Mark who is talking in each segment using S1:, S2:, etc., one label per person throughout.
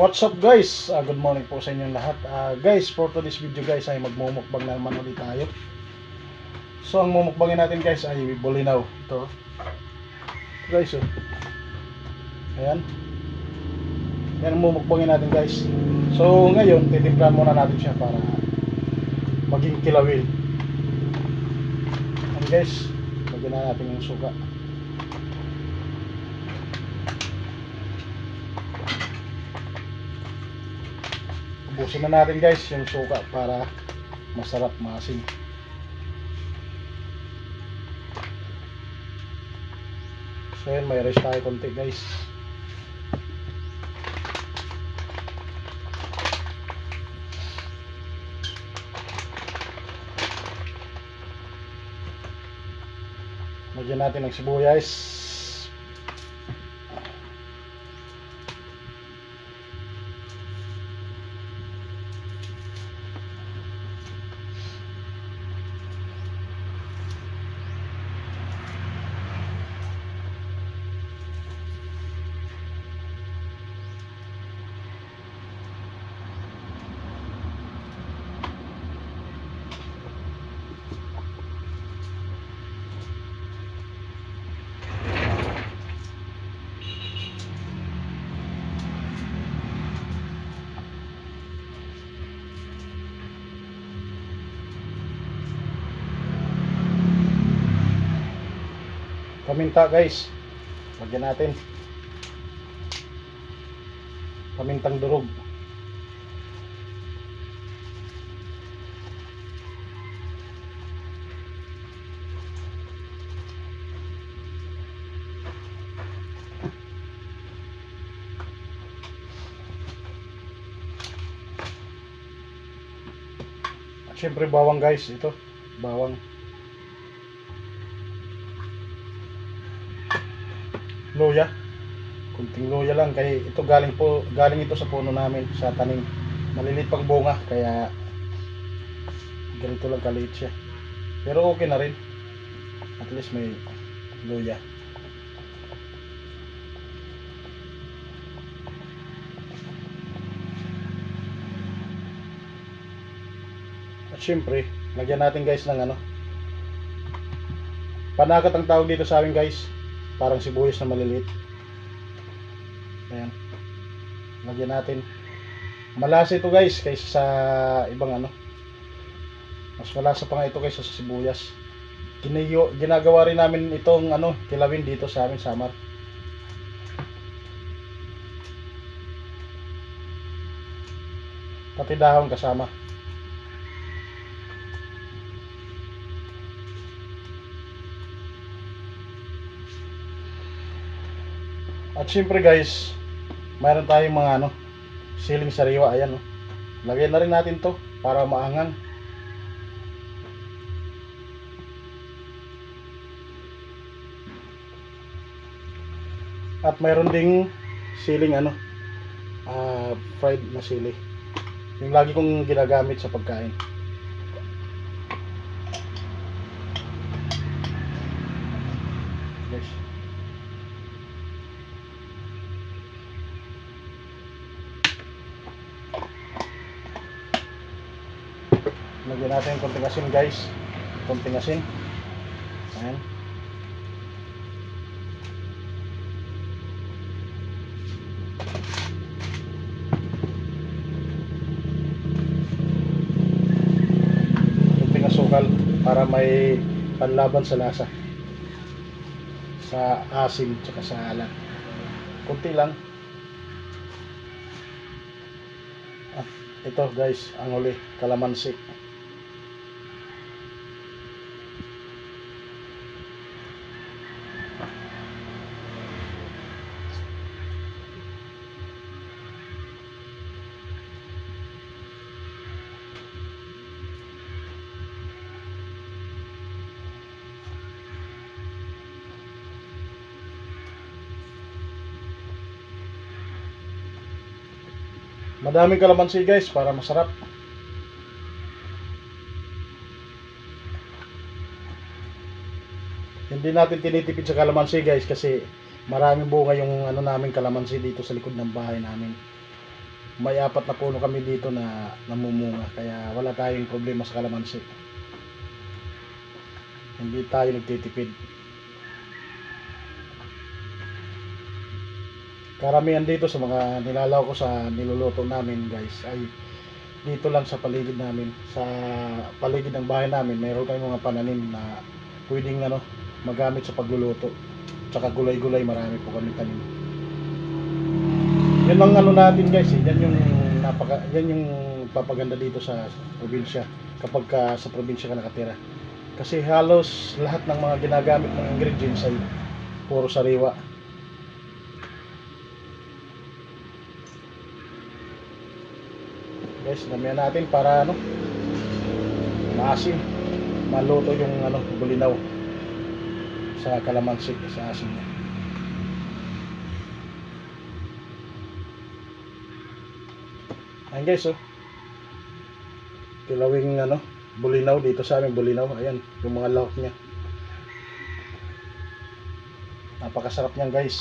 S1: What's up guys? Ah, good morning po sa inyong lahat. Ah, guys, for today's video guys ay magmumukbang na naman ulit tayo. So ang mumukbangin natin guys ay bulinaw. Ito. Guys, oh. Ayan. Yan ang mumukbangin natin guys. So ngayon, titimplahan muna natin siya para maging kilawin. Ayan guys, lagyan na natin yung suka. Ubusin na natin guys yung suka para masarap maasim. So yun, may rice tayo konti guys. Lagyan natin ng sibuyas. Paminta guys. Lagyan natin. Pamintang durog. At syempre bawang guys, ito. Bawang. Luya. Kunting luya lang kaya ito galing po galing ito sa puno namin sa tanim. Malilit pang bunga kaya ganito lang kaliit siya. Pero okay na rin. At least may luya. At syempre lagyan natin guys ng ano. Panakat ang tawag dito sa amin guys parang sibuyas na maliliit. Ayan. Lagyan natin. Malasa ito guys kaysa sa ibang ano. Mas malasa pa nga ito kaysa sa sibuyas. Ginayo, ginagawa rin namin itong ano kilawin dito sa amin samar. Pati dahon kasama At syempre guys, mayroon tayong mga ano, siling sariwa, ayan oh. Lagyan na rin natin to para maangang. At mayroon ding siling ano, ah, fried na sili. Yung lagi kong ginagamit sa pagkain. Lagyan natin yung konting asin guys. Konting asin. Ayan. Konting asukal para may panlaban sa lasa. Sa asin tsaka sa alat. Kunti lang. At ito guys, ang uli, kalamansi. Madaming kalamansi guys para masarap. Hindi natin tinitipid sa kalamansi guys kasi maraming bunga yung ano namin kalamansi dito sa likod ng bahay namin. may apat na puno kami dito na namumunga kaya wala tayong problema sa kalamansi hindi tayo nagtitipid karamihan dito sa mga nilalaw ko sa niluluto namin guys ay dito lang sa paligid namin. Sa paligid ng bahay namin mayroon tayong mga pananim na pwedeng ano magamit sa pagluluto. Tsaka gulay-gulay marami po kami tanim. Yan ang ano natin guys eh. yan yung napaka yan yung papaganda dito sa probinsya kapag ka sa probinsya ka nakatira. Kasi halos lahat ng mga ginagamit ng ingredients ay puro sariwa guys damihan natin para ano maasim maluto yung ano bulinaw sa kalamansi sa asin niya Ayan guys, oh. Kilawing ano, bulinaw dito sa amin, bulinaw. Ayan, yung mga lahok niya. Napakasarap niyan guys.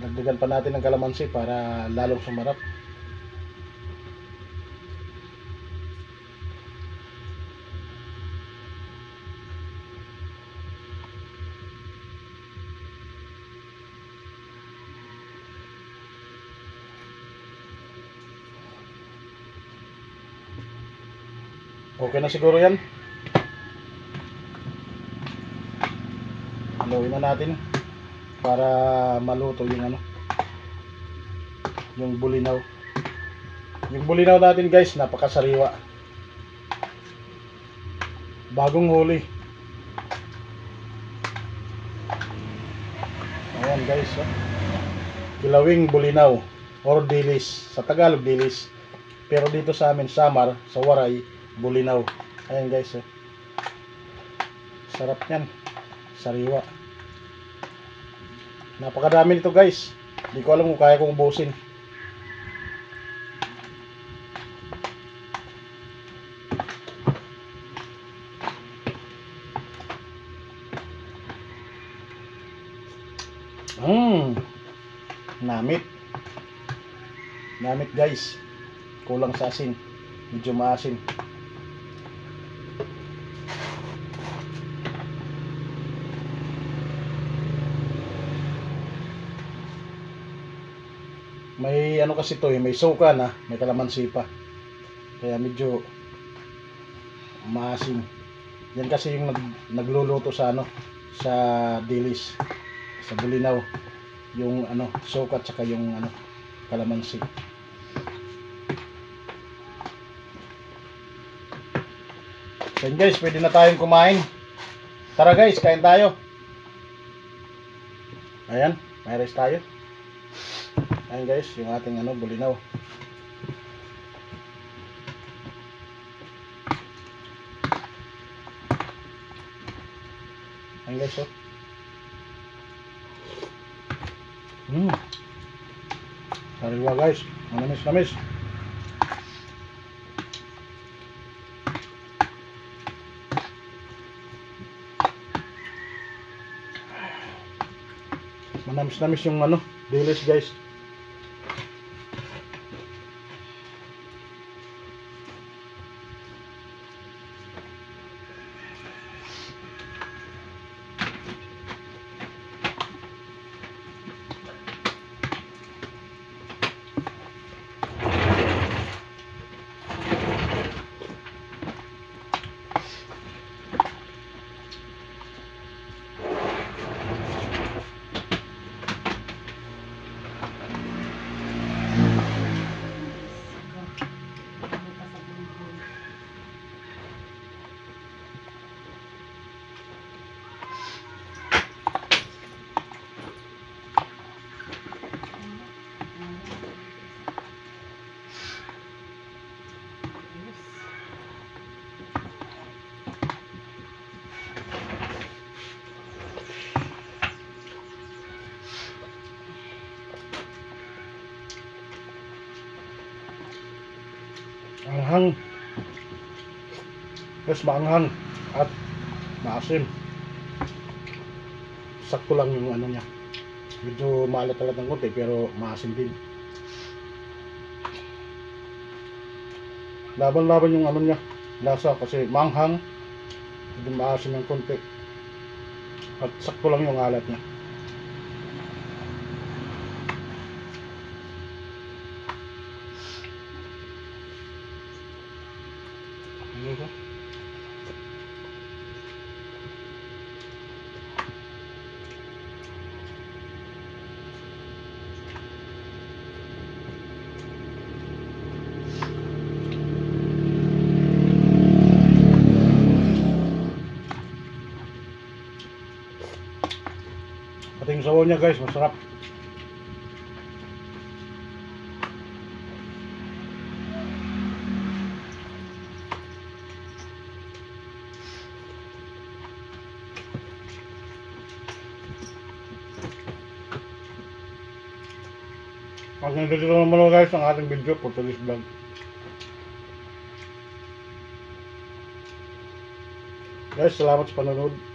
S1: Dagdagan pa natin ng kalamansi para lalong sumarap. Okay na siguro yan. Haluin na natin para maluto yung ano yung bulinaw. Yung bulinaw natin guys, napakasariwa. Bagong huli. Ayan guys, oh. Kilawing bulinaw or dilis. Sa Tagalog dilis. Pero dito sa amin, Samar, sa Waray, bulinaw. Ayan guys, oh. Sarap niyan. Sariwa. Napakadami nito guys. Hindi ko alam kung kaya kong ubusin. Mmm. Namit. Namit guys. Kulang sa asin. Medyo maasim. May ano kasi to eh, may suka na, may kalamansi pa. Kaya medyo maasim. Yan kasi yung nag, nagluluto sa ano, sa dilis, sa bulinaw. Yung ano, suka at saka yung ano, kalamansi. So guys, pwede na tayong kumain. Tara guys, kain tayo. Ayan, may rice tayo. Ayan guys, yung ating ano, bulinaw. Ayan guys, oh. Hmm. Sariwa guys, manamis namis. Manamis namis yung ano, dilis guys. anghang. Mas maanghang at maasim. Sakto lang yung ano niya. Medyo maalat-alat ng konti pero maasim din. Laban-laban yung ano niya lasa kasi manghang medyo maasim ng konti. At sakto lang yung alat niya. Sabaw niya guys, masarap. Hanggang dito na naman guys ang ating video for today's vlog. Guys, salamat sa panonood.